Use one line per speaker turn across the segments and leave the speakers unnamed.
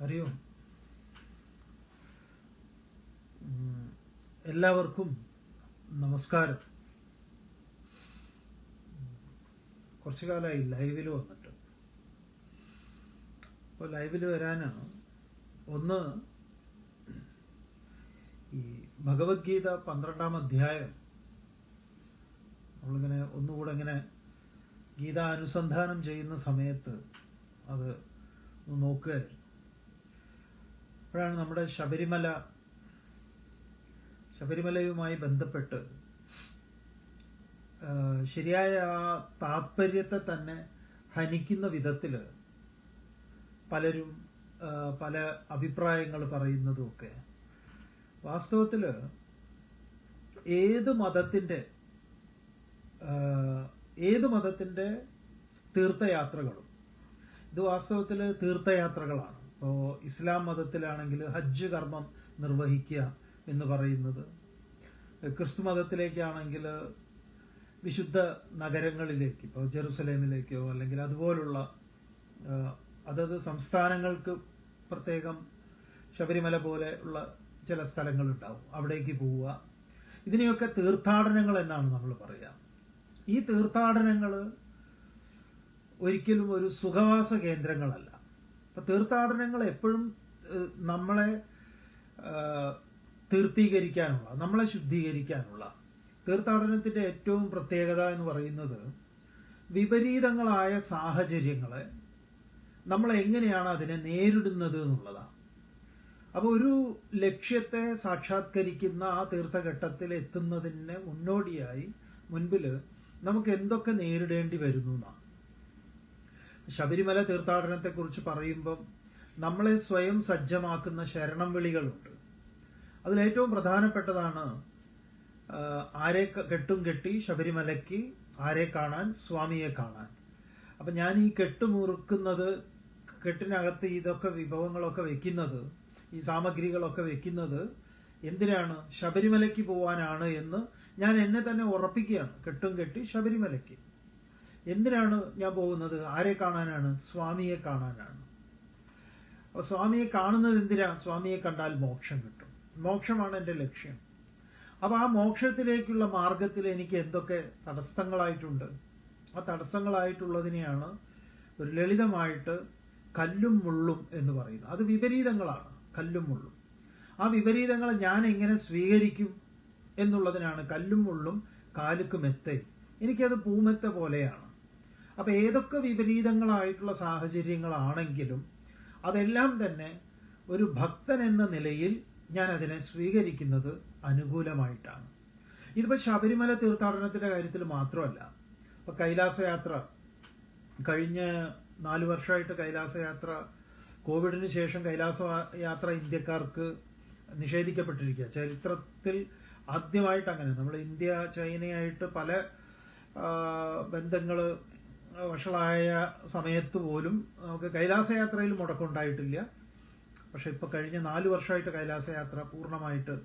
അറിയോ? എല്ലാവർക്കും നമസ്കാരം. കുറച്ചു കാലമായി ലൈവിൽ വന്നിട്ട്. അപ്പോൾ ലൈവിൽ വരാനാണ് ഒന്ന് ഈ ഭഗവത്ഗീത പന്ത്രണ്ടാം അധ്യായം. നമ്മളിങ്ങനെ ഒന്നുകൂടെ ഇങ്ങനെ ഗീത അനുസന്ധാനം ചെയ്യുന്ന സമയത്ത് അത് നോക്കുകയായിരുന്നു. അപ്പോഴാണ് നമ്മുടെ ശബരിമല ശബരിമലയുമായി ബന്ധപ്പെട്ട് ശരിയായ ആ താത്പര്യത്തെ തന്നെ ഹനിക്കുന്ന വിധത്തിൽ പലരും പല അഭിപ്രായങ്ങൾ പറയുന്നതുമൊക്കെ. വാസ്തവത്തിൽ ഏത് മതത്തിന്റെ ഏത് മതത്തിന്റെ തീർത്ഥയാത്രകളും ഇത് വാസ്തവത്തിൽ തീർത്ഥയാത്രകളാണ്. ഇപ്പോൾ ഇസ്ലാം മതത്തിലാണെങ്കിൽ ഹജ്ജ് കർമ്മം നിർവഹിക്കുക എന്ന് പറയുന്നത്. ക്രിസ്തു മതത്തിലേക്കാണെങ്കിൽ വിശുദ്ധ നഗരങ്ങളിലേക്ക് ഇപ്പോൾ ജെറുസലേമിലേക്കോ അല്ലെങ്കിൽ അതുപോലുള്ള അതത് സംസ്ഥാനങ്ങൾക്ക് പ്രത്യേകം ശബരിമല പോലെ ഉള്ള ചില സ്ഥലങ്ങളുണ്ടാവും അവിടേക്ക് പോവുക. ഇതിനെയൊക്കെ തീർത്ഥാടനങ്ങൾ എന്നാണ് നമ്മൾ പറയുക. ഈ തീർത്ഥാടനങ്ങൾ ഒരിക്കലും ഒരു സുഖവാസ കേന്ദ്രങ്ങളല്ല. തീർത്ഥാടനങ്ങൾ എപ്പോഴും നമ്മളെ തീർത്ഥീകരിക്കാനുള്ള നമ്മളെ ശുദ്ധീകരിക്കാനുള്ള തീർത്ഥാടനത്തിന്റെ ഏറ്റവും പ്രത്യേകത എന്ന് പറയുന്നത് വിപരീതങ്ങളായ സാഹചര്യങ്ങളെ നമ്മൾ എങ്ങനെയാണ് അതിനെ നേരിടുന്നത് എന്നുള്ളതാണ്. അപ്പോൾ ഒരു ലക്ഷ്യത്തെ സാക്ഷാത്കരിക്കുന്ന ആ തീർത്ഥഘട്ടത്തിൽ എത്തുന്നതിന് മുന്നോടിയായി മുൻപിൽ നമുക്ക് എന്തൊക്കെ നേരിടേണ്ടി വരുന്നു എന്നാണ്. ശബരിമല തീർത്ഥാടനത്തെക്കുറിച്ച് പറയുമ്പം നമ്മളെ സ്വയം സജ്ജമാക്കുന്ന ശരണം വിളികളുണ്ട്. അതിലേറ്റവും പ്രധാനപ്പെട്ടതാണ് ആരെ കെട്ടും കെട്ടി ശബരിമലയ്ക്ക് ആരെ കാണാൻ സ്വാമിയെ കാണാൻ. അപ്പൊ ഞാൻ ഈ കെട്ടുമുറുക്കുന്നത് കെട്ടിനകത്ത് ഇതൊക്കെ വിഭവങ്ങളൊക്കെ വെക്കുന്നത് ഈ സാമഗ്രികളൊക്കെ വെക്കുന്നത് എന്തിനാണ്? ശബരിമലയ്ക്ക് പോവാനാണ് എന്ന് ഞാൻ എന്നെ തന്നെ ഉറപ്പിക്കുകയാണ്. കെട്ടും കെട്ടി ശബരിമലയ്ക്ക്. എന്തിനാണ് ഞാൻ പോകുന്നത്? ആരെ കാണാനാണ്? സ്വാമിയെ കാണാനാണ്. അപ്പൊ സ്വാമിയെ കാണുന്നത് എന്തിനാ? സ്വാമിയെ കണ്ടാൽ മോക്ഷം കിട്ടും. മോക്ഷമാണ് എന്റെ ലക്ഷ്യം. അപ്പൊ ആ മോക്ഷത്തിലേക്കുള്ള മാർഗത്തിൽ എനിക്ക് എന്തൊക്കെ തടസ്സങ്ങളായിട്ടുണ്ട്? ആ തടസ്സങ്ങളായിട്ടുള്ളതിനെയാണ് ഒരു ലളിതമായിട്ട് കല്ലും മുള്ളും എന്ന് പറയുന്നത്. അത് വിപരീതങ്ങളാണ് കല്ലും മുള്ളും. ആ വിപരീതങ്ങളെ ഞാൻ എങ്ങനെ സ്വീകരിക്കും എന്നുള്ളതിനാണ് കല്ലും മുള്ളും കാലുക്ക് മെത്തെ എനിക്കത് പൂമെത്ത പോലെയാണ്. അപ്പൊ ഏതൊക്കെ വിപരീതങ്ങളായിട്ടുള്ള സാഹചര്യങ്ങളാണെങ്കിലും അതെല്ലാം തന്നെ ഒരു ഭക്തൻ എന്ന നിലയിൽ ഞാൻ അതിനെ സ്വീകരിക്കുന്നത് അനുകൂലമായിട്ടാണ്. ഇതിപ്പോ ശബരിമല തീർത്ഥാടനത്തിന്റെ കാര്യത്തിൽ മാത്രമല്ല ഇപ്പൊ കൈലാസയാത്ര കഴിഞ്ഞ നാല് വർഷമായിട്ട് കൈലാസയാത്ര കോവിഡിന് ശേഷം കൈലാസ യാത്ര ഇന്ത്യക്കാർക്ക് നിഷേധിക്കപ്പെട്ടിരിക്കുക. ചരിത്രത്തിൽ ആദ്യമായിട്ട് അങ്ങനെ നമ്മൾ ഇന്ത്യ ചൈനയായിട്ട് പല ബന്ധങ്ങൾ വഷളായ സമയത്ത് പോലും നമുക്ക് കൈലാസയാത്രയിൽ മുടക്കമുണ്ടായിട്ടില്ല പക്ഷെ ഇപ്പൊ കഴിഞ്ഞ നാല് വർഷമായിട്ട് കൈലാസയാത്ര പൂർണമായിട്ട്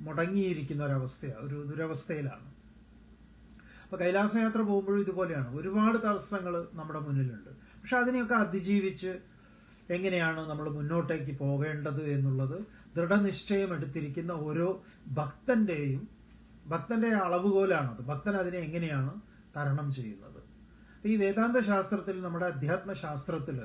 മുടങ്ങിയിരിക്കുന്ന ഒരവസ്ഥയാണ് ഒരു ദുരവസ്ഥയിലാണ്. അപ്പോൾ കൈലാസയാത്ര പോകുമ്പോഴും ഇതുപോലെയാണ്. ഒരുപാട് തടസ്സങ്ങൾ നമ്മുടെ മുന്നിലുണ്ട്. പക്ഷെ അതിനെയൊക്കെ അതിജീവിച്ച് എങ്ങനെയാണ് നമ്മൾ മുന്നോട്ടേക്ക് പോകേണ്ടത് എന്നുള്ളത് ദൃഢനിശ്ചയം എടുത്തിരിക്കുന്ന ഓരോ ഭക്തന്റെയും ഭക്തന്റെ അളവുകോലാണത് ഭക്തൻ അതിനെ എങ്ങനെയാണ് തരണം ചെയ്യുന്നത്? ഈ വേദാന്ത ശാസ്ത്രത്തിൽ നമ്മുടെ അധ്യാത്മ ശാസ്ത്രത്തിൽ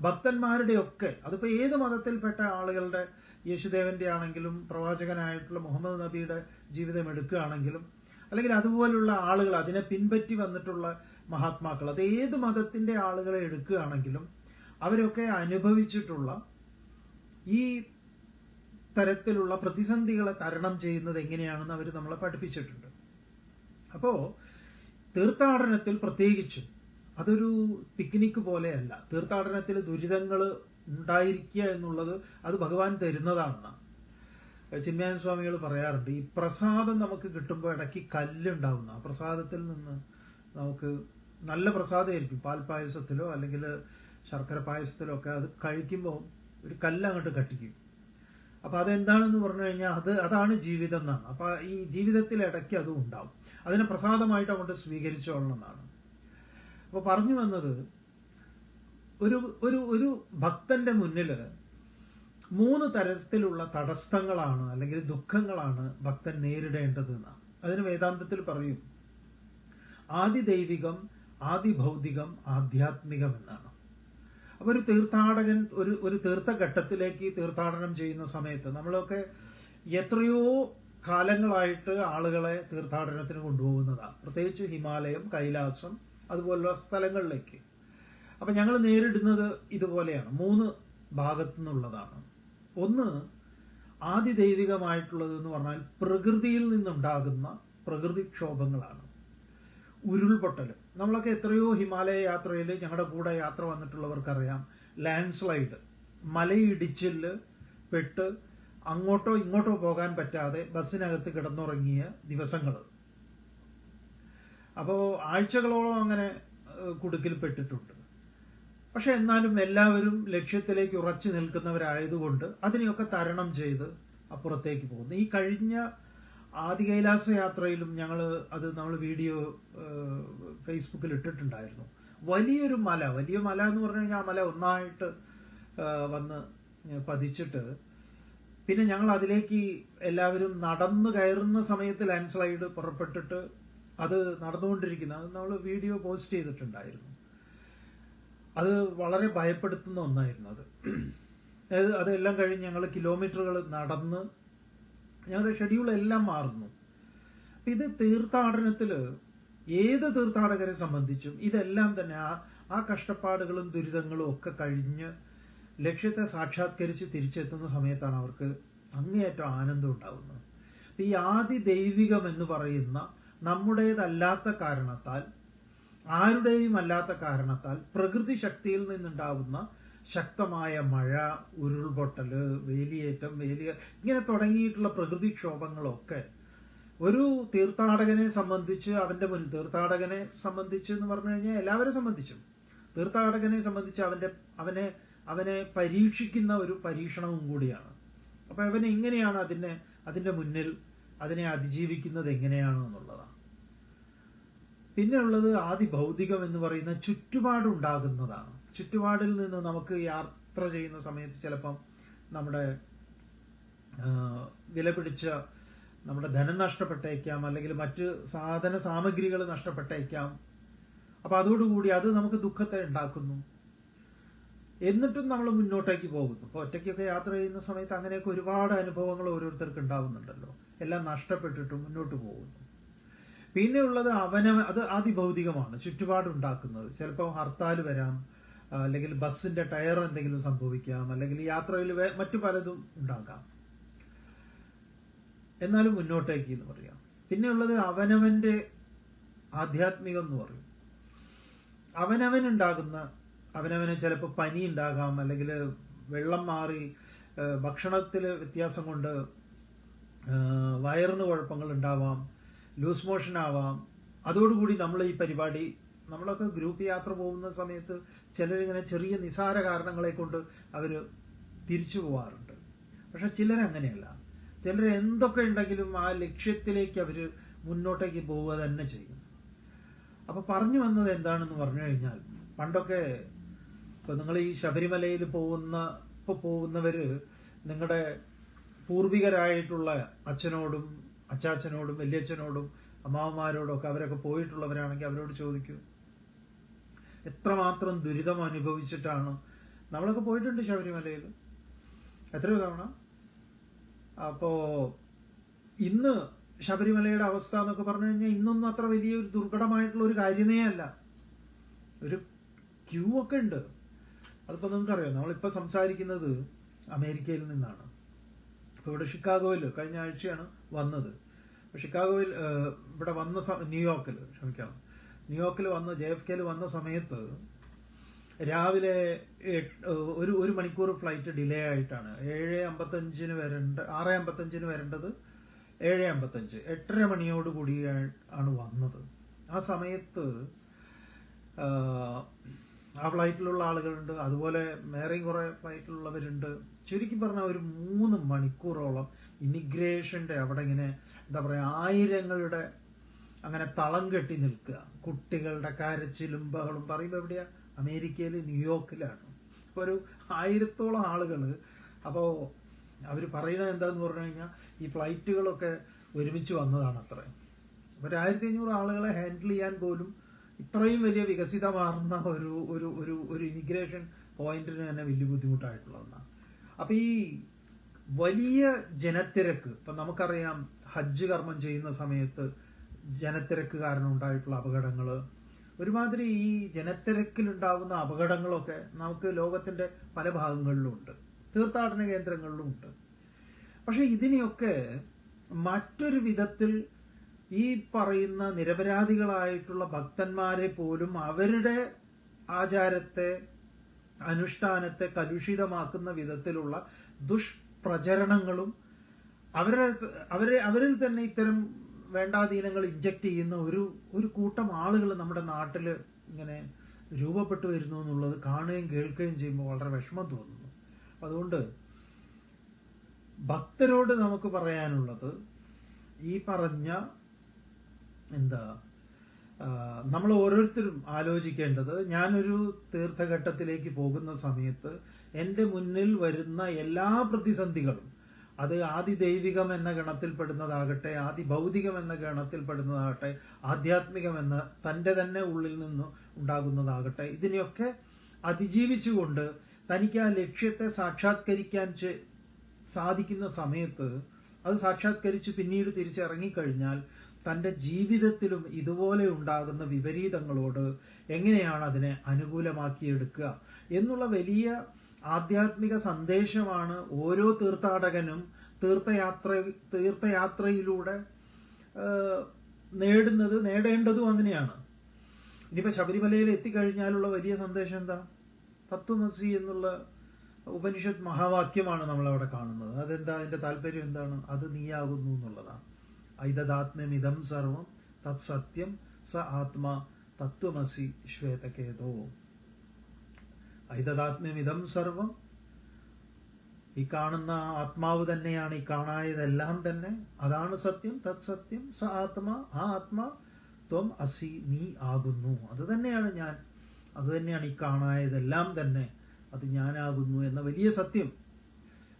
ഭക്തന്മാരുടെ ഒക്കെ അതിപ്പോ ഏത് മതത്തിൽപ്പെട്ട ആളുകളുടെ യേശുദേവന്റെ ആണെങ്കിലും പ്രവാചകനായിട്ടുള്ള മുഹമ്മദ് നബിയുടെ ജീവിതം എടുക്കുകയാണെങ്കിലും അല്ലെങ്കിൽ അതുപോലുള്ള ആളുകൾ അതിനെ പിൻപറ്റി വന്നിട്ടുള്ള മഹാത്മാക്കൾ അത് ഏത് മതത്തിന്റെ ആളുകളെ എടുക്കുകയാണെങ്കിലും അവരൊക്കെ അനുഭവിച്ചിട്ടുള്ള ഈ തരത്തിലുള്ള പ്രതിസന്ധികളെ തരണം ചെയ്യുന്നത് എങ്ങനെയാണെന്ന് അവർ നമ്മളെ പഠിപ്പിച്ചിട്ടുണ്ട്. അപ്പോ തീർത്ഥാടനത്തിൽ പ്രത്യേകിച്ചും അതൊരു പിക്നിക് പോലെയല്ല. തീർത്ഥാടനത്തിൽ ദുരിതങ്ങൾ ഉണ്ടായിരിക്കുക എന്നുള്ളത് അത് ഭഗവാൻ തരുന്നതാണ് ചിന്മയാൻ സ്വാമികൾ പറയാറുണ്ട് ഈ പ്രസാദം നമുക്ക് കിട്ടുമ്പോൾ ഇടയ്ക്ക് കല്ലുണ്ടാവുന്ന ആ പ്രസാദത്തിൽ നിന്ന് നമുക്ക് നല്ല പ്രസാദമായിരിക്കും. പാൽപ്പായസത്തിലോ അല്ലെങ്കിൽ ശർക്കര പായസത്തിലോ ഒക്കെ അത് കഴിക്കുമ്പോൾ ഒരു കല്ല് അങ്ങോട്ട് കട്ടിക്കും. അപ്പൊ അതെന്താണെന്ന് പറഞ്ഞു കഴിഞ്ഞാൽ അത് അതാണ് ജീവിതം എന്നാണ്. അപ്പൊ ഈ ജീവിതത്തിൽ ഇടയ്ക്ക് അതും ഉണ്ടാവും. അതിനെ പ്രസാദമായിട്ട് അങ്ങോട്ട് സ്വീകരിച്ചോളണം എന്നാണ്. അപ്പൊ പറഞ്ഞു വന്നത് ഒരു ഒരു ഒരു ഭക്തന്റെ മുന്നിൽ മൂന്ന് തരത്തിലുള്ള തടസ്സങ്ങളാണ് അല്ലെങ്കിൽ ദുഃഖങ്ങളാണ് ഭക്തൻ നേരിടേണ്ടത് എന്നാണ് അതിന് വേദാന്തത്തിൽ പറയും ആദി ദൈവികം ആദി ഭൗതികം ആധ്യാത്മികം എന്നാണ് അപ്പൊ ഒരു തീർത്ഥാടകൻ ഒരു ഒരു തീർത്ഥഘട്ടത്തിലേക്ക് തീർത്ഥാടനം ചെയ്യുന്ന സമയത്ത് നമ്മളൊക്കെ എത്രയോ കാലങ്ങളായിട്ട് ആളുകളെ തീർത്ഥാടനത്തിന് കൊണ്ടുപോകുന്നതാണ് പ്രത്യേകിച്ച് ഹിമാലയം കൈലാസം അതുപോലുള്ള സ്ഥലങ്ങളിലേക്ക്. അപ്പൊ ഞങ്ങൾ നേരിടുന്നത് ഇതുപോലെയാണ്. മൂന്ന് ഭാഗത്തു നിന്നുള്ളതാണ് ഒന്ന് ആദിദൈവികമായിട്ടുള്ളത് എന്ന് പറഞ്ഞാൽ പ്രകൃതിയിൽ നിന്നുണ്ടാകുന്ന പ്രകൃതിക്ഷോഭങ്ങളാണ്. ഉരുൾപൊട്ടൽ നമ്മളൊക്കെ എത്രയോ ഹിമാലയ യാത്രയിൽ ഞങ്ങളുടെ കൂടെ യാത്ര വന്നിട്ടുള്ളവർക്കറിയാം. ലാൻഡ് സ്ലൈഡ് മലയിടിച്ചിൽ പെട്ട് അങ്ങോട്ടോ ഇങ്ങോട്ടോ പോകാൻ പറ്റാതെ ബസ്സിനകത്ത് കിടന്നുറങ്ങിയ ദിവസങ്ങൾ അപ്പോൾ ആഴ്ചകളോളം അങ്ങനെ കുടുക്കിൽപ്പെട്ടിട്ടുണ്ട്. പക്ഷെ എന്നാലും എല്ലാവരും ലക്ഷ്യത്തിലേക്ക് ഉറച്ചു നിൽക്കുന്നവരായതുകൊണ്ട് അതിനെയൊക്കെ തരണം ചെയ്ത് അപ്പുറത്തേക്ക് പോകുന്നു. ഈ കഴിഞ്ഞ ആദി കൈലാസ യാത്രയിലും ഞങ്ങൾ അത് നമ്മൾ വീഡിയോ ഫേസ്ബുക്കിൽ ഇട്ടിട്ടുണ്ടായിരുന്നു. വലിയൊരു മല വലിയ മല എന്ന് പറഞ്ഞു കഴിഞ്ഞാൽ ആ മല ഒന്നായിട്ട് വന്ന് പതിച്ചിട്ട് പിന്നെ ഞങ്ങൾ അതിലേക്ക് എല്ലാവരും നടന്നു കയറുന്ന സമയത്ത് ലാൻഡ് സ്ലൈഡ് പുറപ്പെട്ടിട്ട് അത് നടന്നുകൊണ്ടിരിക്കുന്ന. അത് നമ്മൾ വീഡിയോ പോസ്റ്റ് ചെയ്തിട്ടുണ്ടായിരുന്നു. അത് വളരെ ഭയപ്പെടുത്തുന്ന ഒന്നായിരുന്നു അത്. അത് അതെല്ലാം കഴിഞ്ഞ് ഞങ്ങൾ കിലോമീറ്ററുകൾ നടന്ന് ഞങ്ങളുടെ ഷെഡ്യൂൾ എല്ലാം മാറുന്നു. ഇത് തീർത്ഥാടനത്തിൽ ഏത് തീർത്ഥാടകരെ സംബന്ധിച്ചും ഇതെല്ലാം തന്നെ ആ ആ കഷ്ടപ്പാടുകളും ദുരിതങ്ങളും ഒക്കെ കഴിഞ്ഞ് ലക്ഷ്യത്തെ സാക്ഷാത്കരിച്ച് തിരിച്ചെത്തുന്ന സമയത്താണ് അവർക്ക് അങ്ങേയറ്റം ആനന്ദം ഉണ്ടാകുന്നത് ഈ ആദി ദൈവികം എന്ന് പറയുന്ന നമ്മുടേതല്ലാത്ത കാരണത്താൽ ആരുടെയും അല്ലാത്ത കാരണത്താൽ പ്രകൃതി ശക്തിയിൽ നിന്നുണ്ടാവുന്ന ശക്തമായ മഴ ഉരുൾപൊട്ടൽ വേലിയേറ്റം വേലിയ ഇങ്ങനെ തുടങ്ങിയിട്ടുള്ള പ്രകൃതിക്ഷോഭങ്ങളൊക്കെ ഒരു തീർത്ഥാടകനെ സംബന്ധിച്ച് അവന്റെ മുൻ തീർത്ഥാടകനെ സംബന്ധിച്ച് എന്ന് പറഞ്ഞു കഴിഞ്ഞാൽ എല്ലാവരെ സംബന്ധിച്ചും തീർത്ഥാടകനെ സംബന്ധിച്ച് അവന്റെ അവനെ അവനെ പരീക്ഷിക്കുന്ന ഒരു പരീക്ഷണവും കൂടിയാണ്. അപ്പൊ അവൻ എങ്ങനെയാണ് അതിനെ അതിന്റെ മുന്നിൽ അതിനെ അതിജീവിക്കുന്നത് എങ്ങനെയാണ് എന്നുള്ളതാണ് പിന്നെ ആദി ഭൗതികം എന്ന് പറയുന്ന ചുറ്റുപാടുണ്ടാകുന്നതാണ്. ചുറ്റുപാടിൽ നിന്ന് നമുക്ക് യാത്ര ചെയ്യുന്ന സമയത്ത് ചിലപ്പം നമ്മുടെ വിലപിടിച്ച നമ്മുടെ ധനം നഷ്ടപ്പെട്ടേക്കാം അല്ലെങ്കിൽ മറ്റ് സാധന സാമഗ്രികൾ നഷ്ടപ്പെട്ടേക്കാം. അപ്പൊ അതോടുകൂടി അത് നമുക്ക് ദുഃഖത്തെ ഉണ്ടാക്കുന്നു. എന്നിട്ടും നമ്മൾ മുന്നോട്ടേക്ക് പോകുന്നു. അപ്പൊ ഒറ്റയ്ക്കൊക്കെ യാത്ര ചെയ്യുന്ന സമയത്ത് അങ്ങനെയൊക്കെ ഒരുപാട് അനുഭവങ്ങൾ ഓരോരുത്തർക്ക് ഉണ്ടാവുന്നുണ്ടല്ലോ. എല്ലാം നഷ്ടപ്പെട്ടിട്ട് മുന്നോട്ട് പോകുന്നു. പിന്നെ ഉള്ളത് അവന അത് അതിഭൗതികമാണ്. ചുറ്റുപാടുണ്ടാക്കുന്നത് ചിലപ്പോൾ ഹർത്താൽ വരാം അല്ലെങ്കിൽ ബസ്സിന്റെ ടയർ എന്തെങ്കിലും സംഭവിക്കാം അല്ലെങ്കിൽ യാത്രയിൽ മറ്റു പലതും ഉണ്ടാകാം. എന്നാലും മുന്നോട്ടേക്ക് എന്ന് പറയാം. പിന്നെയുള്ളത് അവനവന്റെ ആധ്യാത്മികം എന്ന് പറയും. അവനവനുണ്ടാകുന്ന അവനവന് ചിലപ്പോൾ പനി ഉണ്ടാകാം അല്ലെങ്കിൽ വെള്ളം മാറി ഭക്ഷണത്തിൽ വ്യത്യാസം കൊണ്ട് വയറിന് കുഴപ്പങ്ങൾ ഉണ്ടാവാം ലൂസ് മോഷൻ ആവാം. അതോടുകൂടി നമ്മൾ ഈ പരിപാടി നമ്മളൊക്കെ ഗ്രൂപ്പ് യാത്ര പോകുന്ന സമയത്ത് ചിലരിങ്ങനെ ചെറിയ നിസാര കാരണങ്ങളെ കൊണ്ട് അവർ തിരിച്ചു പോവാറുണ്ട്. പക്ഷെ ചിലരങ്ങനെയല്ല. ചിലർ എന്തൊക്കെ ഉണ്ടെങ്കിലും ആ ലക്ഷ്യത്തിലേക്ക് അവർ മുന്നോട്ടേക്ക് പോവുക തന്നെ ചെയ്യും. അപ്പൊ പറഞ്ഞു വന്നത് എന്താണെന്ന് പറഞ്ഞു കഴിഞ്ഞാൽ പണ്ടൊക്കെ ഇപ്പൊ നിങ്ങൾ ഈ ശബരിമലയിൽ പോകുന്ന ഇപ്പൊ പോകുന്നവര് നിങ്ങളുടെ പൂർവികരായിട്ടുള്ള അച്ഛനോടും അച്ചാച്ചനോടും വല്യച്ഛനോടും അമ്മാവന്മാരോടും ഒക്കെ അവരൊക്കെ പോയിട്ടുള്ളവരാണെങ്കിൽ അവരോട് ചോദിക്കൂ. എത്രമാത്രം ദുരിതം അനുഭവിച്ചിട്ടാണ് നമ്മളൊക്കെ പോയിട്ടുണ്ട് ശബരിമലയിൽ. എത്രയോ തവണ. അപ്പോ ഇന്ന് ശബരിമലയുടെ അവസ്ഥ എന്നൊക്കെ പറഞ്ഞു കഴിഞ്ഞാൽ ഇന്നൊന്നും അത്ര വലിയ ഒരു ദുർഘടമായിട്ടുള്ള ഒരു കാര്യമേ അല്ല. ഒരു ക്യൂ ഒക്കെ ഉണ്ട്. അതിപ്പോ നിങ്ങൾക്കറിയാം നമ്മളിപ്പോ സംസാരിക്കുന്നത് അമേരിക്കയിൽ നിന്നാണ്. ഇപ്പൊ ഇവിടെ ഷിക്കാഗോയിൽ കഴിഞ്ഞ ആഴ്ചയാണ് വന്നത്. ഷിക്കാഗോയിൽ ഇവിടെ വന്ന ന്യൂയോർക്കിൽ ക്ഷമിക്കണം. ന്യൂയോർക്കിൽ വന്ന ജെ എഫ് കെയിൽ വന്ന സമയത്ത് രാവിലെ ഒരു ഒരു മണിക്കൂർ ഫ്ലൈറ്റ് ഡിലേ ആയിട്ടാണ്. ഏഴ് അമ്പത്തഞ്ചിന് വരേണ്ട ആറ് അമ്പത്തഞ്ചിന് വരേണ്ടത് ഏഴ് അമ്പത്തഞ്ച് എട്ടര മണിയോട് കൂടി ആണ് വന്നത്. ആ സമയത്ത് ആ ഫ്ലൈറ്റിലുള്ള ആളുകളുണ്ട് അതുപോലെ വേറെയും കുറെ ഫ്ലൈറ്റിലുള്ളവരുണ്ട്. ശരിക്കും പറഞ്ഞാൽ ഒരു മൂന്ന് മണിക്കൂറോളം ഇമിഗ്രേഷന്റെ അവിടെ ഇങ്ങനെ എന്താ പറയാ ആയിരങ്ങളുടെ അങ്ങനെ തളം കെട്ടി നിൽക്കുക. കുട്ടികളുടെ കരച്ചിലും ബഹളും പറയുമ്പോൾ എവിടെയാ? അമേരിക്കയിൽ ന്യൂയോർക്കിലാണ്. അപ്പൊ ഒരു ആയിരത്തോളം ആളുകൾ അപ്പോൾ അവർ പറയുന്നത് എന്താന്ന് പറഞ്ഞു കഴിഞ്ഞാൽ ഈ ഫ്ലൈറ്റുകളൊക്കെ ഒരുമിച്ച് വന്നതാണ് അത്ര ഒരു ആയിരത്തി അഞ്ഞൂറ് ആളുകളെ ഹാൻഡിൽ ചെയ്യാൻ പോലും ഇത്രയും വലിയ വികസിതമാർന്ന ഒരു ഒരു ഒരു ഒരു ഇമിഗ്രേഷൻ പോയിന്റിന് തന്നെ വലിയ ബുദ്ധിമുട്ടായിട്ടുള്ള ഒന്നാണ്. അപ്പൊ ഈ വലിയ ജനത്തിരക്ക് ഇപ്പൊ നമുക്കറിയാം ഹജ്ജ് കർമ്മം ചെയ്യുന്ന സമയത്ത് ജനത്തിരക്ക് കാരണം ഉണ്ടായിട്ടുള്ള അപകടങ്ങൾ ഒരുമാതിരി ഈ ജനത്തിരക്കിലുണ്ടാകുന്ന അപകടങ്ങളൊക്കെ നമുക്ക് ലോകത്തിന്റെ പല ഭാഗങ്ങളിലും ഉണ്ട്. തീർത്ഥാടന കേന്ദ്രങ്ങളിലും ഉണ്ട്. പക്ഷെ ഇതിനെയൊക്കെ മറ്റൊരു വിധത്തിൽ ഈ പറയുന്ന നിരപരാധികളായിട്ടുള്ള ഭക്തന്മാരെ പോലും അവരുടെ ആചാരത്തെ അനുഷ്ഠാനത്തെ കലുഷിതമാക്കുന്ന വിധത്തിലുള്ള ദുഷ്പ്രചരണങ്ങളും അവരെ അവരെ അവരിൽ തന്നെ ഇത്തരം വേണ്ടാധീനങ്ങൾ ഇഞ്ചക്ട് ചെയ്യുന്ന ഒരു ഒരു കൂട്ടം ആളുകൾ നമ്മുടെ നാട്ടിൽ ഇങ്ങനെ രൂപപ്പെട്ടു വരുന്നു എന്നുള്ളത് കാണുകയും കേൾക്കുകയും ചെയ്യുമ്പോൾ വളരെ വിഷമം തോന്നുന്നു. അതുകൊണ്ട് ഭക്തരോട് നമുക്ക് പറയാനുള്ളത് ഈ പറഞ്ഞ എന്താ നമ്മൾ ഓരോരുത്തരും ആലോചിക്കേണ്ടത് ഞാനൊരു തീർത്ഥഘട്ടത്തിലേക്ക് പോകുന്ന സമയത്ത് എന്റെ മുന്നിൽ വരുന്ന എല്ലാ പ്രതിസന്ധികളും അത് ആദി ദൈവികം എന്ന ഗണത്തിൽപ്പെടുന്നതാകട്ടെ ആദി ഭൗതികം എന്ന ഗണത്തിൽപ്പെടുന്നതാകട്ടെ ആധ്യാത്മികം എന്ന തന്റെ തന്നെ ഉള്ളിൽ നിന്ന് ഉണ്ടാകുന്നതാകട്ടെ ഇതിനെയൊക്കെ അതിജീവിച്ചുകൊണ്ട് തനിക്ക് ആ ലക്ഷ്യത്തെ സാക്ഷാത്കരിക്കാൻ സാധിക്കുന്ന സമയത്ത് അത് സാക്ഷാത്കരിച്ച് പിന്നീട് തിരിച്ചിറങ്ങിക്കഴിഞ്ഞാൽ തന്റെ ജീവിതത്തിലും ഇതുപോലെ ഉണ്ടാകുന്ന വിപരീതങ്ങളോട് എങ്ങനെയാണ് അതിനെ അനുകൂലമാക്കിയെടുക്കുക എന്നുള്ള വലിയ ആധ്യാത്മിക സന്ദേശമാണ് ഓരോ തീർത്ഥാടകനും തീർത്ഥയാത്ര തീർത്ഥയാത്രയിലൂടെ നേടുന്നത് നേടേണ്ടതും അങ്ങനെയാണ് ഇനിയിപ്പോൾ ശബരിമലയിൽ എത്തിക്കഴിഞ്ഞാലുള്ള വലിയ സന്ദേശം എന്താ? തത്വമസി എന്നുള്ള ഉപനിഷത്ത് മഹാവാക്യമാണ് നമ്മൾ അവിടെ കാണുന്നത്. അതെന്താ? അതിന്റെ താല്പര്യം എന്താണ്? അത് നീയാകുന്നു എന്നുള്ളതാണ്. ഐതദാത്മ്യമിതം സർവം തത് സത്യം സ ആത്മാ തത്വമസി ശ്വേതകേതോ. ഐതദാത്മ്യമിതം സർവം ഈ കാണുന്ന ആത്മാവ് തന്നെയാണ് ഈ കാണായതെല്ലാം തന്നെ. അതാണ് സത്യം തത് സത്യം സ ആത്മ ആ ആത്മാ ത്വം അസി നീ ആകുന്നു. അത് തന്നെയാണ് ഞാൻ. അത് തന്നെയാണ് ഈ കാണായതെല്ലാം തന്നെ. അത് ഞാനാകുന്നു എന്ന വലിയ സത്യം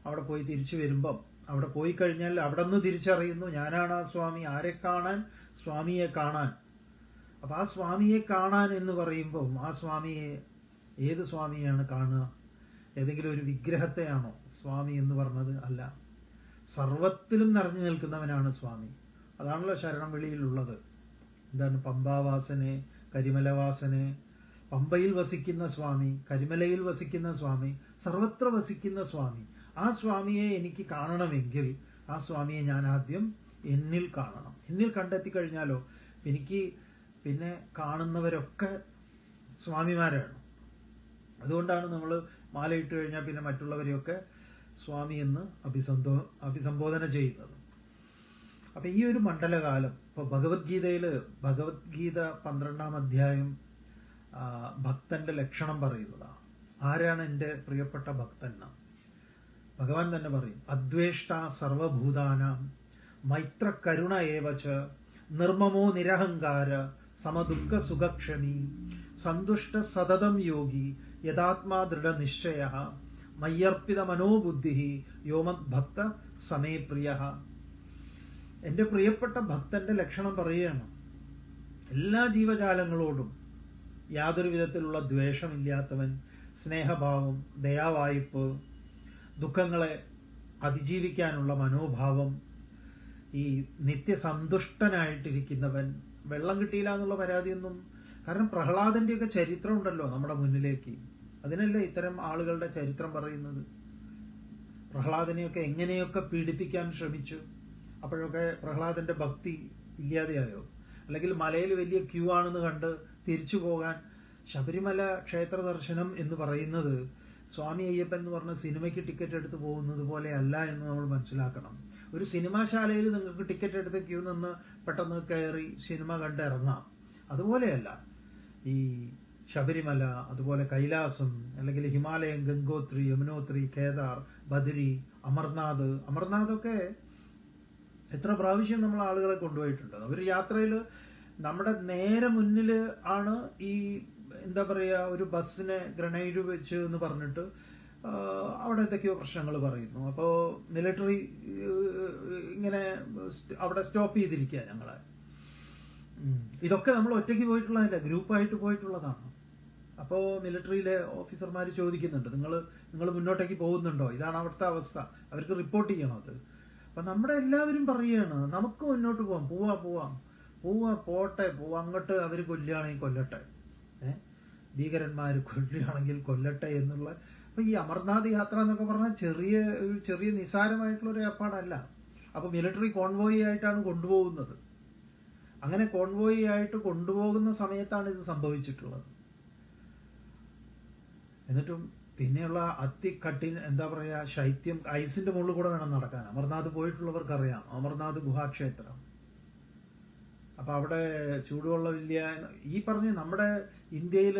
അവിടെ പോയി തിരിച്ചു വരുമ്പം അവിടെ പോയി കഴിഞ്ഞാൽ അവിടെ നിന്ന് തിരിച്ചറിയുന്നു ഞാനാണ് ആ സ്വാമി ആരെ കാണാൻ? സ്വാമിയെ കാണാൻ. അപ്പൊ ആ സ്വാമിയെ കാണാൻ എന്ന് പറയുമ്പോൾ ആ സ്വാമിയെ ഏത് സ്വാമിയാണ് കാണുക? ഏതെങ്കിലും ഒരു വിഗ്രഹത്തെയാണോ സ്വാമി എന്ന് പറഞ്ഞത്? അല്ല. സർവത്തിലും നിറഞ്ഞു നിൽക്കുന്നവനാണ് സ്വാമി. അതാണല്ലോ ശരണം വെളിയിലുള്ളത്. എന്താണ് പമ്പാവാസനെ കരിമലവാസനെ? പമ്പയിൽ വസിക്കുന്ന സ്വാമി കരിമലയിൽ വസിക്കുന്ന സ്വാമി സർവത്ര വസിക്കുന്ന സ്വാമി. ആ സ്വാമിയെ എനിക്ക് കാണണമെങ്കിൽ ആ സ്വാമിയെ ഞാൻ ആദ്യം എന്നിൽ കാണണം. എന്നിൽ കണ്ടെത്തി കഴിഞ്ഞാലോ എനിക്ക് പിന്നെ കാണുന്നവരൊക്കെ സ്വാമിമാരാണ്. അതുകൊണ്ടാണ് നമ്മൾ മാലയിട്ട് കഴിഞ്ഞാൽ പിന്നെ മറ്റുള്ളവരെയൊക്കെ സ്വാമി എന്ന് അഭിസംബോ അഭിസംബോധന ചെയ്യുന്നത്. അപ്പൊ ഈ ഒരു മണ്ഡലകാലം ഇപ്പൊ ഭഗവത്ഗീതയിൽ ഭഗവത്ഗീത പന്ത്രണ്ടാം അധ്യായം ഭക്തന്റെ ലക്ഷണം പറയുന്നതാണ്. ആരാണ് എന്റെ പ്രിയപ്പെട്ട ഭക്തൻ ഭഗവാൻ തന്നെ പറയും അദ്വേഷ്ട സർവഭൂതാനാം മൈത്ര കരുണ ഏവച നിർമ്മമോ നിരഹങ്കാര സമദുഃഖ സുഖക്ഷമി സന്തുഷ്ട സതതം യോഗി യഥാത്മാ ദൃഢ നിശ്ചയ മയ്യർപ്പിത മനോബുദ്ധി യോമത് ഭക്ത സമേ പ്രിയ. എന്റെ പ്രിയപ്പെട്ട ഭക്തന്റെ ലക്ഷണം പറയുകയാണ് എല്ലാ ജീവജാലങ്ങളോടും യാതൊരു വിധത്തിലുള്ള ദ്വേഷമില്ലാത്തവൻ സ്നേഹഭാവം ദയാവായ്പ് ദുഃഖങ്ങളെ അതിജീവിക്കാനുള്ള മനോഭാവം ഈ നിത്യസന്തുഷ്ടനായിട്ടിരിക്കുന്നവൻ വെള്ളം കിട്ടിയില്ല എന്നുള്ള പരാതിയൊന്നും കാരണം പ്രഹ്ലാദന്റെയൊക്കെ ചരിത്രം ഉണ്ടല്ലോ നമ്മുടെ മുന്നിലേക്ക്. അതിനല്ലേ ഇത്തരം ആളുകളുടെ ചരിത്രം പറയുന്നത്? പ്രഹ്ലാദനെയൊക്കെ എങ്ങനെയൊക്കെ പീഡിപ്പിക്കാൻ ശ്രമിച്ചു? അപ്പോഴൊക്കെ പ്രഹ്ലാദന്റെ ഭക്തി ഇല്ലാതെയായോ? അല്ലെങ്കിൽ മലയിൽ വലിയ ക്യൂ ആണെന്ന് കണ്ട് തിരിച്ചു പോകാൻ ശബരിമല ക്ഷേത്ര ദർശനം എന്ന് പറയുന്നത് സ്വാമി അയ്യപ്പൻ എന്ന് പറഞ്ഞ സിനിമയ്ക്ക് ടിക്കറ്റ് എടുത്ത് പോകുന്നത് പോലെ അല്ല എന്ന് നമ്മൾ മനസ്സിലാക്കണം. ഒരു സിനിമാശാലയിൽ നിങ്ങൾക്ക് ടിക്കറ്റ് എടുത്ത് ക്യൂ നിന്ന് പെട്ടെന്ന് കയറി സിനിമ കണ്ട് ഇറങ്ങാം അതുപോലെയല്ല ഈ ശബരിമല അതുപോലെ കൈലാസം അല്ലെങ്കിൽ ഹിമാലയം ഗംഗോത്രി യമുനോത്രി കേദാർ ബദരി അമർനാഥ് അമർനാഥൊക്കെ എത്ര പ്രാവശ്യം നമ്മൾ ആളുകളെ കൊണ്ടുപോയിട്ടുണ്ട്. ഒരു യാത്രയിൽ നമ്മുടെ നേരെ മുന്നിൽ ആണ് ഈ എന്താ പറയുക ഒരു ബസ്സിനെ ഗ്രനൈഡ് വെച്ച് എന്ന് പറഞ്ഞിട്ട് അവിടെ എന്തൊക്കെയോ പ്രശ്നങ്ങൾ പറയുന്നു. അപ്പോൾ മിലിറ്ററി ഇങ്ങനെ അവിടെ സ്റ്റോപ്പ് ചെയ്തിരിക്കുക ഞങ്ങളെ. ഇതൊക്കെ നമ്മൾ ഒറ്റയ്ക്ക് പോയിട്ടുള്ളതല്ല ഗ്രൂപ്പായിട്ട് പോയിട്ടുള്ളതാണ്. അപ്പോൾ മിലിറ്ററിയിലെ ഓഫീസർമാർ ചോദിക്കുന്നുണ്ട് നിങ്ങൾ നിങ്ങൾ മുന്നോട്ടേക്ക് പോകുന്നുണ്ടോ? ഇതാണ് അവിടുത്തെ അവസ്ഥ. അവർക്ക് റിപ്പോർട്ട് ചെയ്യണം അത്. അപ്പം നമ്മുടെ എല്ലാവരും പറയുകയാണ് നമുക്ക് മുന്നോട്ട് പോവാം പോവാ പോവാം. പോവാ പോട്ടെ പോവാ. അങ്ങോട്ട് അവർ കൊല്ലുകയാണെങ്കിൽ കൊല്ലട്ടെ. ഭീകരന്മാർ കൊല്ലുകയാണെങ്കിൽ കൊല്ലട്ടെ എന്നുള്ള അപ്പം ഈ അമർനാഥ് യാത്ര എന്നൊക്കെ പറഞ്ഞാൽ ചെറിയ ഒരു ചെറിയ നിസാരമായിട്ടുള്ള ഒരു ഏർപ്പാടല്ല. അപ്പോൾ മിലിറ്ററി കോൺവോയി ആയിട്ടാണ് കൊണ്ടുപോകുന്നത്. അങ്ങനെ കോൺവോയി ആയിട്ട് കൊണ്ടുപോകുന്ന സമയത്താണ് ഇത് സംഭവിച്ചിട്ടുള്ളത്. എന്നിട്ടും പിന്നെയുള്ള അതികഠിൻ എന്താ പറയുക ശൈത്യം ഐസിന്റെ മുകളിൽ കൂടെ വേണം നടക്കാൻ. അമർനാഥ് പോയിട്ടുള്ളവർക്കറിയാം. അമർനാഥ് ഗുഹാക്ഷേത്രം. അപ്പൊ അവിടെ ചൂടുവെള്ളമില്ല ഈ പറഞ്ഞ് നമ്മുടെ ഇന്ത്യയിൽ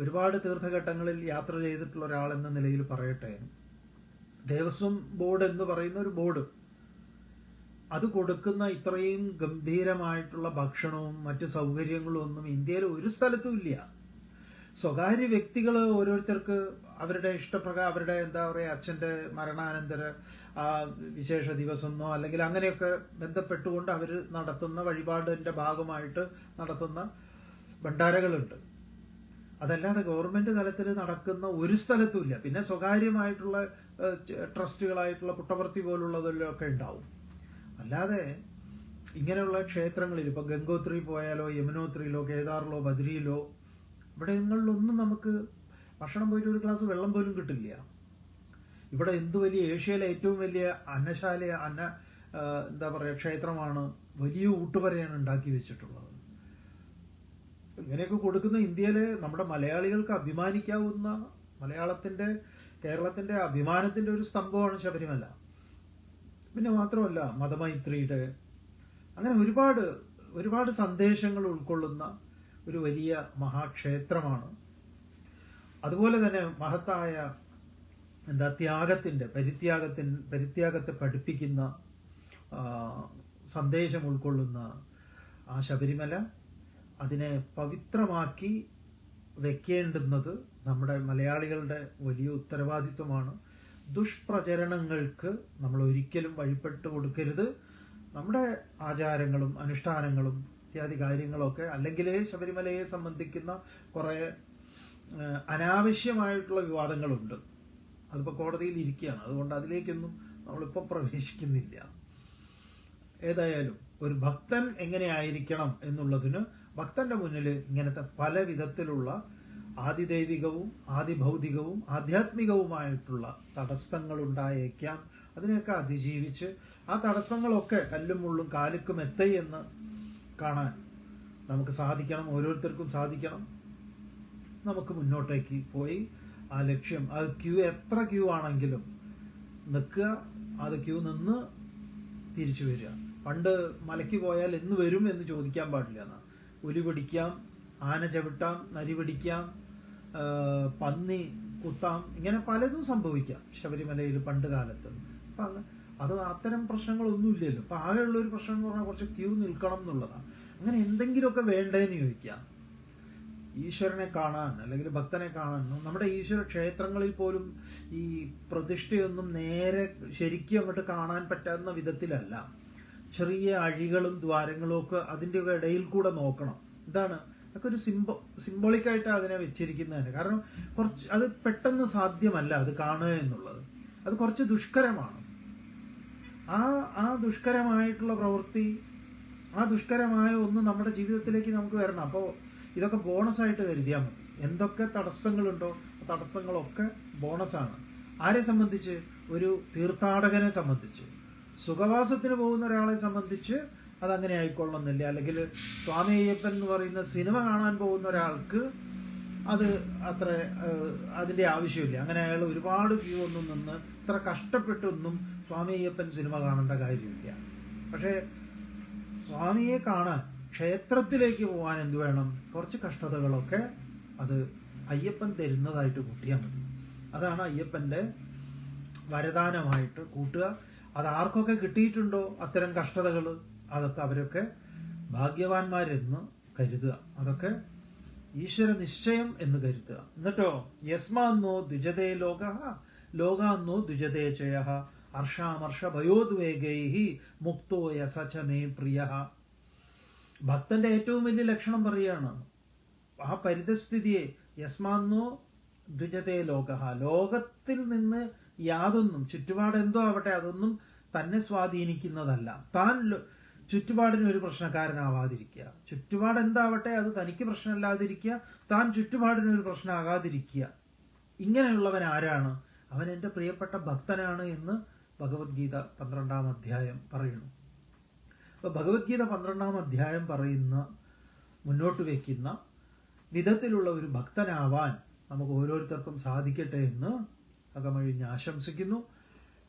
ഒരുപാട് തീർത്ഥഘട്ടങ്ങളിൽ യാത്ര ചെയ്തിട്ടുള്ള ഒരാൾ എന്ന നിലയിൽ പറയട്ടെ. ദേവസ്വം ബോർഡ് എന്ന് പറയുന്ന ഒരു ബോർഡ്. അത് കൊടുക്കുന്ന ഇത്രയും ഗംഭീരമായിട്ടുള്ള ഭക്ഷണവും മറ്റു സൗകര്യങ്ങളും ഒന്നും ഇന്ത്യയിൽ ഒരു സ്ഥലത്തും ഇല്ല. സ്വകാര്യ വ്യക്തികൾ ഓരോരുത്തർക്ക് അവരുടെ ഇഷ്ടപ്രകാരം അവരുടെ എന്താ പറയുക അച്ഛന്റെ മരണാനന്തര വിശേഷ ദിവസമെന്നോ അല്ലെങ്കിൽ അങ്ങനെയൊക്കെ ബന്ധപ്പെട്ടുകൊണ്ട് അവർ നടത്തുന്ന വഴിപാടിന്റെ ഭാഗമായിട്ട് നടത്തുന്ന ഭണ്ഡാരകളുണ്ട്. അതല്ലാതെ ഗവൺമെന്റ് തലത്തിൽ നടക്കുന്ന ഒരു സ്ഥലത്തുമില്ല. പിന്നെ സ്വകാര്യമായിട്ടുള്ള ട്രസ്റ്റുകളായിട്ടുള്ള പുട്ടപർത്തി പോലുള്ളതിലൊക്കെ ഉണ്ടാവും. അല്ലാതെ ഇങ്ങനെയുള്ള ക്ഷേത്രങ്ങളിൽ ഇപ്പൊ ഗംഗോത്രി പോയാലോ യമുനോത്രിയിലോ കേദാറിലോ ബദ്രിയിലോ ഇവിടെങ്ങളിലൊന്നും നമുക്ക് ഭക്ഷണം പോയിട്ട് ഒരു ഗ്ലാസ് വെള്ളം പോലും കിട്ടില്ല. ഇവിടെ എന്ത് വലിയ ഏഷ്യയിലെ ഏറ്റവും വലിയ അന്നശാല അന്ന എന്താ പറയുക ക്ഷേത്രമാണ് വലിയ ഊട്ടുപരയാണ് ഉണ്ടാക്കി വെച്ചിട്ടുള്ളത്. ഇങ്ങനെയൊക്കെ കൊടുക്കുന്ന ഇന്ത്യയിലെ നമ്മുടെ മലയാളികൾക്ക് അഭിമാനിക്കാവുന്ന മലയാളത്തിന്റെ കേരളത്തിന്റെ അഭിമാനത്തിന്റെ ഒരു സ്തംഭമാണ് ശബരിമല. പിന്നെ മാത്രമല്ല മതമൈത്രിയുടെ അങ്ങനെ ഒരുപാട് ഒരുപാട് സന്ദേശങ്ങൾ ഉൾക്കൊള്ളുന്ന ഒരു വലിയ മഹാക്ഷേത്രമാണ്. അതുപോലെ തന്നെ മഹത്തായ എന്താ ത്യാഗത്തിന്റെ പരിത്യാഗത്തിൻ പരിത്യാഗത്തെ പഠിപ്പിക്കുന്ന സന്ദേശം ഉൾക്കൊള്ളുന്ന ആ ശബരിമല. അതിനെ പവിത്രമാക്കി വെക്കേണ്ടുന്നത് നമ്മുടെ മലയാളികളുടെ വലിയ ഉത്തരവാദിത്വമാണ്. ദുഷ്പ്രചരണങ്ങൾക്ക് നമ്മൾ ഒരിക്കലും വഴിപ്പെട്ട് കൊടുക്കരുത്. നമ്മുടെ ആചാരങ്ങളും അനുഷ്ഠാനങ്ങളും ഇത്യാദി കാര്യങ്ങളൊക്കെ അല്ലെങ്കിൽ ശബരിമലയെ സംബന്ധിക്കുന്ന കുറെ അനാവശ്യമായിട്ടുള്ള വിവാദങ്ങളുണ്ട്. അതിപ്പോ കോടതിയിൽ ഇരിക്കുകയാണ്. അതുകൊണ്ട് അതിലേക്കൊന്നും നമ്മളിപ്പോ പ്രവേശിക്കുന്നില്ല. ഏതായാലും ഒരു ഭക്തൻ എങ്ങനെയായിരിക്കണം എന്നുള്ളതിന് ഭക്തന്റെ മുന്നിൽ ഇങ്ങനത്തെ പല വിധത്തിലുള്ള ആദിദൈവികവും ആദിഭൗതികവും ആധ്യാത്മികവുമായിട്ടുള്ള തടസ്സങ്ങൾ ഉണ്ടായേക്കാം അതിനെയൊക്കെ അതിജീവിച്ച് ആ തടസ്സങ്ങളൊക്കെ കല്ലും മുള്ളും കാലുക്കും എത്തൈ എന്ന് കാണാൻ നമുക്ക് സാധിക്കണം. ഓരോരുത്തർക്കും സാധിക്കണം. നമുക്ക് മുന്നോട്ടേക്ക് പോയി ആ ലക്ഷ്യം. അത് ക്യൂ എത്ര ക്യൂ ആണെങ്കിലും നിൽക്കുക. അത് ക്യൂ നിന്ന് തിരിച്ചു വരിക. പണ്ട് മലയ്ക്ക് പോയാൽ എന്ന് വരും എന്ന് ചോദിക്കാൻ പാടില്ല എന്നാ പുലി പിടിക്കാം ആന ചവിട്ടാം നരി പിടിക്കാം പന്നി കുത്താം ഇങ്ങനെ പലതും സംഭവിക്കാം ശബരിമലയിൽ പണ്ട് കാലത്ത്. അപ്പൊ അത് അത്തരം പ്രശ്നങ്ങളൊന്നും ഇല്ലല്ലോ അപ്പൊ ആകെയുള്ള ഒരു പ്രശ്നം എന്ന് പറഞ്ഞാൽ കുറച്ച് ക്യൂ നിൽക്കണം എന്നുള്ളതാണ് അങ്ങനെ എന്തെങ്കിലുമൊക്കെ വേണ്ടതെന്ന് ചോദിക്കാം. ഈശ്വരനെ കാണാൻ അല്ലെങ്കിൽ ഭക്തനെ കാണാൻ നമ്മുടെ ഈശ്വര ക്ഷേത്രങ്ങളിൽ പോലും ഈ പ്രതിഷ്ഠയൊന്നും നേരെ ശരിക്കും അങ്ങോട്ട് കാണാൻ പറ്റാവുന്ന വിധത്തിലല്ല. ചെറിയ അഴികളും ദ്വാരങ്ങളും ഒക്കെ അതിന്റെ ഇടയിൽ കൂടെ നോക്കണം. ഇതാണ് അതൊക്കെ ഒരു സിംബോ സിംബോളിക്കായിട്ട് അതിനെ വെച്ചിരിക്കുന്നതാണ്. കാരണം കുറച്ച് അത് പെട്ടെന്ന് സാധ്യമല്ല അത് കാണുക എന്നുള്ളത്. അത് കുറച്ച് ദുഷ്കരമാണ്. ആ ആ ദുഷ്കരമായിട്ടുള്ള പ്രവൃത്തി ആ ദുഷ്കരമായ ഒന്ന് നമ്മുടെ ജീവിതത്തിലേക്ക് നമുക്ക് വരണം. അപ്പോൾ ഇതൊക്കെ ബോണസ് ആയിട്ട് കരുതിയാൽ മതി. എന്തൊക്കെ തടസ്സങ്ങളുണ്ടോ തടസ്സങ്ങളൊക്കെ ബോണസാണ് ആരെ സംബന്ധിച്ച്? ഒരു തീർത്ഥാടകനെ സംബന്ധിച്ച്. സുഖവാസത്തിന് പോകുന്ന ഒരാളെ സംബന്ധിച്ച് അതങ്ങനെ ആയിക്കൊള്ളുന്നില്ല. അല്ലെങ്കിൽ സ്വാമി അയ്യപ്പൻ എന്ന് പറയുന്ന സിനിമ കാണാൻ പോകുന്ന ഒരാൾക്ക് അത് അത്ര അതിന്റെ ആവശ്യമില്ല. അങ്ങനെ അയാൾ ഒരുപാട് ക്യൂ ഒന്നും നിന്ന് ഇത്ര കഷ്ടപ്പെട്ടൊന്നും സ്വാമി അയ്യപ്പൻ സിനിമ കാണേണ്ട കാര്യമില്ല. പക്ഷേ സ്വാമിയെ കാണാൻ ക്ഷേത്രത്തിലേക്ക് പോകാൻ എന്ത് വേണം? കുറച്ച് കഷ്ടതകളൊക്കെ അത് അയ്യപ്പൻ തരുന്നതായിട്ട് കൂട്ടിയാൽ മതി. അതാണ് അയ്യപ്പന്റെ വരദാനമായിട്ട് കൂട്ടുക. അത് ആർക്കൊക്കെ കിട്ടിയിട്ടുണ്ടോ അത്തരം കഷ്ടതകൾ അതൊക്കെ അവരൊക്കെ ഭാഗ്യവാന്മാരെന്ന് കരുതുക. അതൊക്കെ ഈശ്വര നിശ്ചയം എന്ന് കരുതുക. എന്നിട്ടോ? യസ്മാന്നോ ദ്വിജതേ ലോക ലോകാന്നോ ദ്വിജതേ ചയ ഹർഷാമർഷ ഭയോദ്വേഗൈ മുക്തോ യസച പ്രിയ. ഭക്തന്റെ ഏറ്റവും വലിയ ലക്ഷണം പറയുകയാണ്. ആ പരിതസ്ഥിതിയെ യസ്മാന്നോ ദ്വിജതേ ലോക ലോകത്തിൽ നിന്ന് യാതൊന്നും ചുറ്റുപാട് എന്തോ ആവട്ടെ അതൊന്നും തന്നെ സ്വാധീനിക്കുന്നതല്ല. താൻ ചുറ്റുപാടിന് ഒരു പ്രശ്നക്കാരനാവാതിരിക്കുക. ചുറ്റുപാട് എന്താവട്ടെ അത് തനിക്ക് പ്രശ്നമല്ലാതിരിക്കുക താൻ ചുറ്റുപാടിന് ഒരു പ്രശ്നമാകാതിരിക്കുക. ഇങ്ങനെയുള്ളവൻ ആരാണ്? അവൻ എന്റെ പ്രിയപ്പെട്ട ഭക്തനാണ് എന്ന് ഭഗവത്ഗീത പന്ത്രണ്ടാം അധ്യായം പറയുന്നു. അപ്പൊ ഭഗവത്ഗീത പന്ത്രണ്ടാം അധ്യായം പറയുന്ന മുന്നോട്ട് വയ്ക്കുന്ന വിധത്തിലുള്ള ഒരു ഭക്തനാവാൻ നമുക്ക് ഓരോരുത്തർക്കും സാധിക്കട്ടെ എന്ന് അകമഴിഞ്ഞ് ആശംസിക്കുന്നു.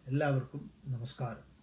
എല്ലാവർക്കും നമസ്കാരം.